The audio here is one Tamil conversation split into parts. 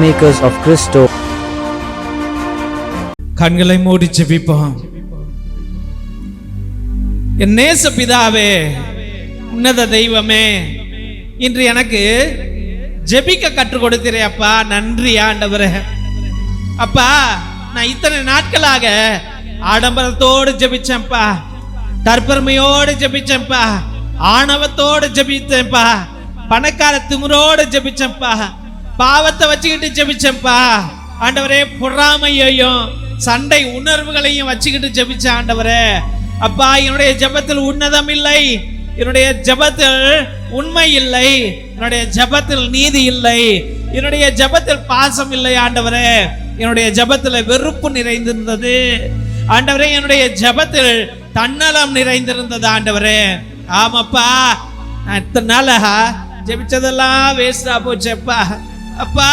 Peacemakers of Christo. கண்களை மூடி ஜெபிப்போம். என் நேச பிதாவே உன்னத தெய்வமே இன்று எனக்கு ஜெபிக்க கற்றுக் கொடுக்கிறே அப்பா. நன்றி ஆண்டவரே. அப்பா நான் இத்தனை நாட்களாக ஆடம்பரத்தோடு ஜெபிச்சேன்ப்பா. தற்பெருமையோடு ஜெபிச்சேன்ப்பா. ஆணவத்தோடு ஜெபிச்சேன்ப்பா பணக்கார திமுறோடு ஜெபிச்சேன்ப்பா. பாவத்தை வச்சுக்கிட்டு ஜெபிச்சேன்ப்பா. ஆண்டவரே பொறாமையையும் சண்டை உணர்வுகளையும் வச்சுக்கிட்டு ஜெபிச்ச ஆண்டவரே. அப்பா என்னுடைய ஜெபத்தில் உன்னதம் இல்லை. என்னுடைய ஜெபத்தில் உண்மை இல்லை. என்னுடைய ஜெபத்தில் நீதி இல்லை. என்னுடைய ஜெபத்தில் பாசம் இல்லை ஆண்டவரே. என்னுடைய ஜெபத்தில் வெறுப்பு நிறைந்திருந்தது. ஆண்டவரே என்னுடைய ஜெபத்தில் தன்னலம் நிறைந்திருந்தது ஆண்டவரே. ஆமாப்பா நான் இத்தனை நாளா ஜெபிச்சதெல்லாம் வேஸ்டா போச்சேப்பா. அப்பா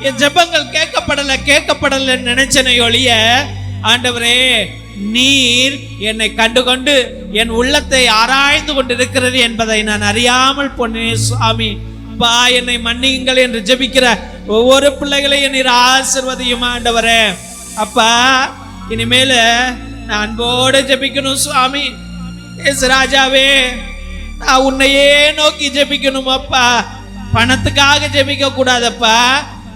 என் ஜெபங்கள் கேட்கப்படல கேட்கப்படல நினைச்சனை ஒழிய ஆண்டவரே நீர் என்னை கண்டுகொண்டு என் உள்ளத்தை ஆராய்ந்து கொண்டிருக்கிறது என்பதை நான் அறியாமல் போனேன் சுவாமி. அப்பா என்னை மன்னியுங்கள் என்று ஜபிக்கிற ஒவ்வொரு பிள்ளைகளையும் நீர் ஆசிர்வதியும் ஆண்டவரே. அப்பா இனிமேல நான் அன்போடு ஜெபிக்கணும் சுவாமி. எஸ் ராஜாவே நான் உன்னையே நோக்கி ஜபிக்கணும் அப்பா. பணத்துக்காக ஜெபிக்க கூடாதப்பா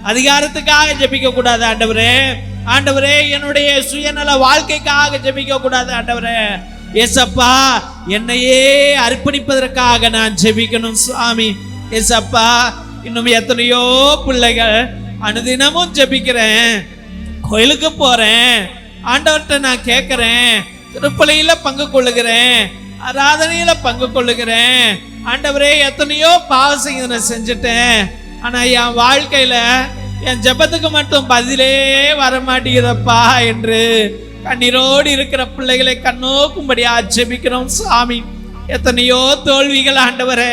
அதிகாரத்துக்காக ஜெபிக்க கூடாது ஆண்டவரே. ஆண்டவரே என்னுடைய சுயநல வாழ்க்கைக்காக ஜெபிக்க கூடாது ஆண்டவரே. ஏசப்பா என்னையே அர்ப்பணிப்பதற்காக நான் ஜெபிக்கணும் சுவாமி. ஏசப்பா இன்னும் எத்தனையோ பிள்ளைகள் அனுதினமும் ஜெபிக்கிறேன். கோயிலுக்கு போறேன். ஆண்டவர்கிட்ட நான் கேட்கிறேன். திருப்பலையில பங்கு கொள்ளுகிறேன். ஆராதனையில பங்கு கொள்ளுகிறேன். ஆண்டவரே எத்தனையோ பாவசங்க நான் செஞ்சுட்டேன். ஆனா என் வாழ்க்கையில என் ஜெபத்துக்கு மட்டும் பதிலே வர மாட்டேங்கிறப்பா என்று கண்ணீரோடு இருக்கிற பிள்ளைகளை கண்ணோக்கும்படி ஆட்சேபிக்கிறோம் சாமி எத்தனையோ தோல்விகள் ஆண்டவரே.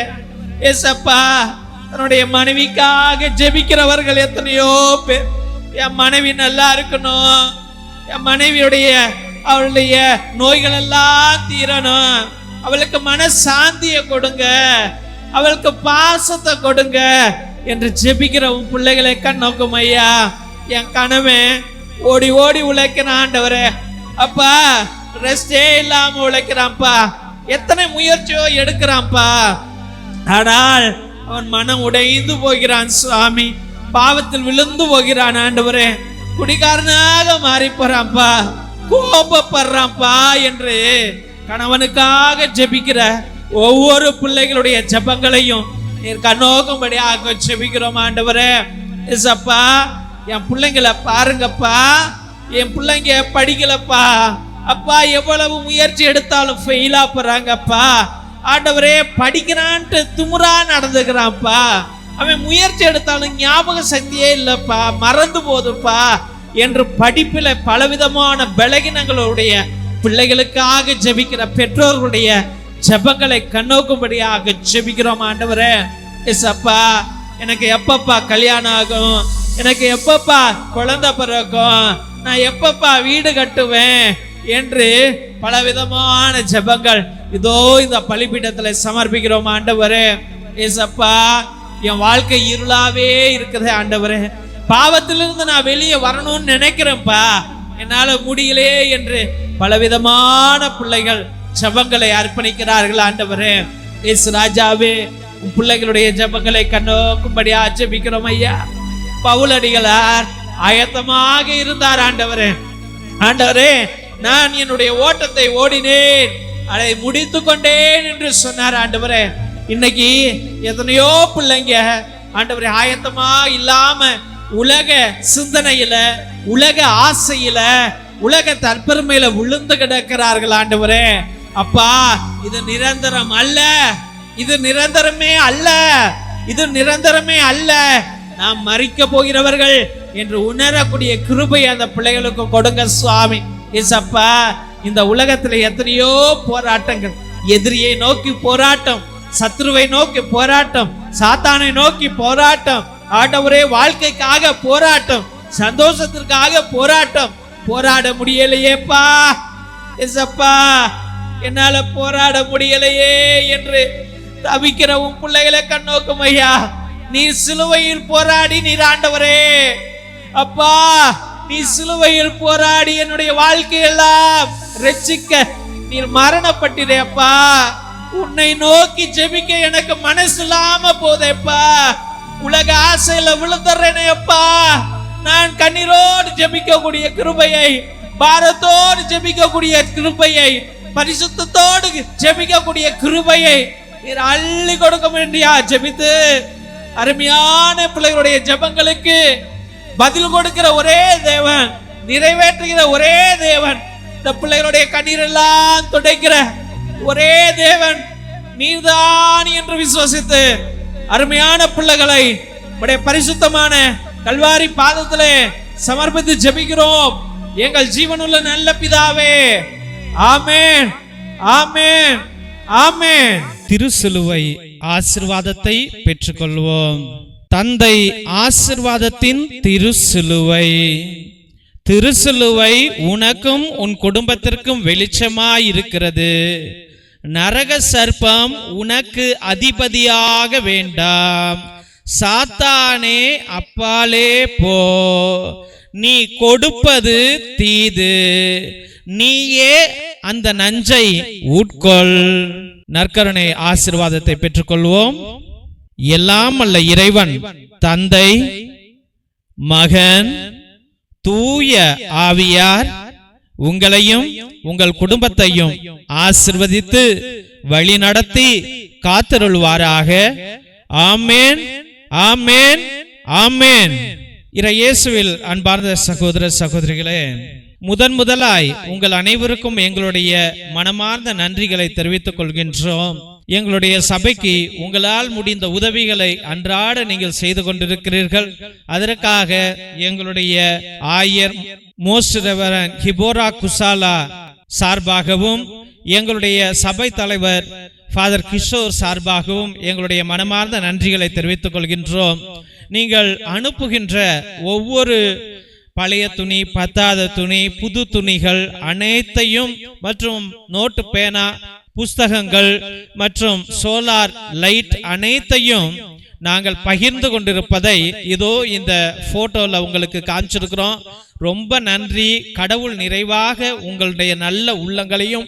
ஏசப்பா தன்னுடைய மனைவிக்காக ஜெபிக்கிறவர்கள் எத்தனையோ பேர். என் மனைவி நல்லா இருக்கணும். என் மனைவியுடைய அவளுடைய நோய்கள் எல்லாம் தீரணும். அவளுக்கு மனசாந்தியை கொடுங்க. அவளுக்கு பாசத்தை கொடுங்க. என்று ஜெபிக்கிற உன் பிள்ளைகளை கண்ணோக்கும் ஐயா. என் கணவன் ஓடி ஓடி உழைக்கிறான் ஆண்டவரே. அப்பா ரெஸ்டே இல்லாம உழைக்கிறான்ப்பா. எத்தனை முயற்சியோ எடுக்கிறான்ப்பா. ஆனால் அவன் மனம் உடைந்து போகிறான் சுவாமி. பாவத்தில் விழுந்து போகிறான் ஆண்டவரே. குடிகாரனாக மாறி போறான்ப்பா. கோபப்படுறான்ப்பா என்று கணவனுக்காக ஜெபிக்கிற ஒவ்வொரு பிள்ளைகளுடைய ஜெபங்களையும் நீர் கண்ணோக்கும்படியாக ஜெபிக்கிறோம் ஆண்டவரே. இசப்பா என் பிள்ளைங்களை பாருங்கப்பா. என் பிள்ளைங்க படிக்கலப்பா. அப்பா எவ்வளவு முயற்சி எடுத்தாலும் ஃபெயிலா போறாங்கப்பா. ஆண்டவரே படிக்கிறான்ட்டு திமுறா நடந்துக்கிறான்ப்பா. அவன் முயற்சி எடுத்தாலும் ஞாபக சக்தியே இல்லைப்பா. மறந்து போதுப்பா. என்று படிப்பில் பலவிதமான பலகீனங்களுடைய பிள்ளைகளுக்காக ஜெபிக்கிற பெற்றோர்களுடைய ஜெபங்களை கண்ணோக்கும்படியாக ஜெபிக்கிறோம் ஆண்டவரே. எஸ் அப்பா எனக்கு எப்பப்பா கல்யாணம் ஆகும்? எனக்கு எப்பப்பா குழந்தை பிறக்கும்? நான் எப்பப்பா வீடு கட்டுவேன்? என்று பலவிதமான ஜெபங்கள் இதோ இந்த பலிபீடத்தில் சமர்ப்பிக்கிறோம் ஆண்டவரே. ஏசப்பா என் வாழ்க்கை இருளாவே இருக்குது ஆண்டவரே. பாவத்திலிருந்து நான் வெளியே வரணும்னு நினைக்கிறேன்ப்பா. என்னால் முடியலையே என்று பலவிதமான பிள்ளைகள் ஜபங்களை அர்ப்பணிக்கிறார்கள் ஆண்டவரே. எஸ் ராஜாவே பிள்ளைகளுடைய ஜெபங்களை கண்ணோக்கும்படி ஆட்சேபிக்கிறோம் ஐயா. பவுலடிகளார் ஆயத்தமாக இருந்தார் ஆண்டவரே. ஆண்டவரே நான் என்னுடைய ஓட்டத்தை ஓடினேன். அதை முடித்து கொண்டேன் என்று சொன்னார் ஆண்டவரே. இன்னைக்கு எத்தனையோ பிள்ளைங்க ஆண்டவரே ஆயத்தமா இல்லாம உலக சிந்தனையில உலக ஆசையில உலக தற்பெருமையில விழுந்து கிடக்கிறார்கள் ஆண்டவரே. அப்பா இது நிரந்தரம் அல்ல. இது நிரந்தரமே அல்ல. இது நிரந்தரமே அல்ல. நாம் மறிக்க போகிறவர்கள் என்று உணரக்கூடிய கிருபை அந்த பிள்ளைகளுக்கு கொடுங்க சுவாமி. ஏசப்பா இந்த உலகத்துல எத்தனையோ போராட்டங்கள். எதிரியை நோக்கி போராட்டம் சத்ருவை நோக்கி போராட்டம் சாத்தானை நோக்கி போராட்டம் ஆண்டவரே வாழ்க்கைக்காக போராட்டம் சந்தோஷத்திற்காக போராட்டம் போராட முடியலையேப்பா. எசப்பா என்னால போராட முடியலையே என்று தவிக்கிற உன் பிள்ளைகளை கண்ணோக்கும் ஐயா. நீ சிலுவையில் போராடி நீர் ஆண்டவரே. அப்பா நீ சிலுவையில் போராடி என்னுடைய வாழ்க்கையெல்லாம் ரசிக்க நீர் மரணப்பட்டிரே அப்பா. உன்னை நோக்கி ஜெபிக்க எனக்கு மனசு இல்லாம போதேப்பா உலக ஆசையில விழுந்துறேனேப்பா நான் கண்ணீரோடு ஜெபிக்கக்கூடிய கிருபையை பாரத்தோடு ஜெபிக்கக்கூடிய கிருபையை பரிசுத்தோடு ஜெபிக்கக்கூடிய கிருபையை நீர் அள்ளி கொடுக்க வேண்டியா? ஜெபித்து அருமையான பிள்ளைகளுடைய ஜெபங்களுக்கு பதில் கொடுக்கிற ஒரே தேவன் நிறைவேற்றுகிற ஒரே தேவன் இந்த பிள்ளைகளுடைய கண்ணீர் எல்லாம் துடைக்கிற ஒரே தேவன் நீர்தான் என்று விசுவசித்து அருமையான பிள்ளைகளை உடைய பரிசுத்தமான கல்வாரி பாதத்திலே சமர்ப்பித்து ஜெபிக்கிறோம். எங்கள் ஜீவனுள்ள நல்ல பிதாவே ஆமேன் ஆமேன் ஆமேன். திருசிலுவை ஆசிர்வாதத்தை பெற்றுக்கொள்வோம். தந்தை ஆசிர்வாதத்தின் திருசிலுவை. திருசிலுவை உனக்கும் உன் குடும்பத்திற்கும் வெளிச்சமாய் இருக்கிறது நரக சர்ப்பம் உனக்கு அதிபதியாக வேண்டாம். சாத்தானே அப்பாலே போ. நீ கொடுப்பது தீது. நீயே அந்த நஞ்சை உட்கொள். நற்கருணை ஆசிர்வாதத்தை பெற்றுக்கொள்வோம். எல்லாம் அல்ல இறைவன் தந்தை மகன் தூய ஆவியார் உங்களையும் உங்கள் குடும்பத்தையும் ஆசிர்வதித்து வழி நடத்தி காத்தருள்வாராக. ஆமேன். ஆமேன். ஆமேன். இற இயேசுவில் அன்பார்ந்த சகோதர சகோதரிகளே முதன் முதலாய் உங்கள் அனைவருக்கும் எங்களுடைய மனமார்ந்த நன்றிகளை தெரிவித்துக் கொள்கின்றோம். எங்களுடைய சபைக்கு உங்களால் முடிந்த உதவிகளை அன்றாட நீங்கள் செய்து கொண்டிருக்கிறீர்கள். அதற்காக எங்களுடைய ஆயர் மோஸ்ட் ரெவரன் ஹிபோரா குசாலா சார்பாகவும் எங்களுடைய சபை தலைவர் ஃபாதர் கிஷோர் சார்பாகவும் எங்களுடைய மனமார்ந்த நன்றிகளை தெரிவித்துக் கொள்கின்றோம். நீங்கள் அனுப்புகின்ற ஒவ்வொரு பழைய துணி பத்தாத துணி புது துணிகள் அனைத்தையும் மற்றும் நோட்டு பேனா புஸ்தகங்கள் மற்றும் சோலார் லைட் அனைத்தையும் நாங்கள் பகிர்ந்து கொண்டிருப்பதை இதோ இந்த போட்டோவில் உங்களுக்கு காமிச்சிருக்கிறோம். ரொம்ப நன்றி. கடவுள் நிறைவாக உங்களுடைய நல்ல உள்ளங்களையும்